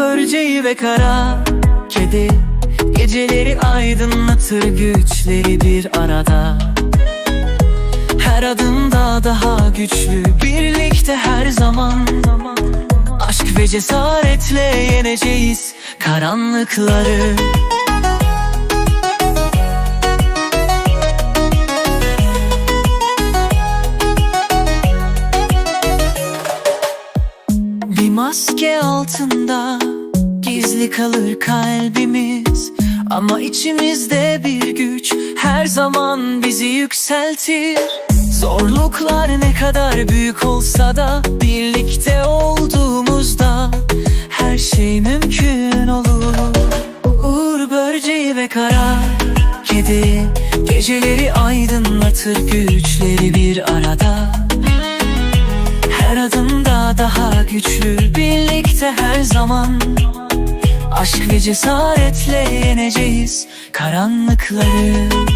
böceği ve kara kedi. Geceleri aydınlatır güçleri bir arada. Her adımda daha güçlü birlikte her zaman. Aşk ve cesaretle yeneceğiz karanlıkları. Bir maske altında gizli kalır kalbimiz. Ama içimizde bir güç her zaman bizi yükseltir. Zorluklar ne kadar büyük olsa da birlikte olduğumuzda her şey mümkün olur. Uğur böceği ve kara kedi Geceleri aydınlatır güçleri bir arada. Her adımda daha güçlü Birlikte her zaman Aşk ve cesaretle yeneceğiz karanlıkları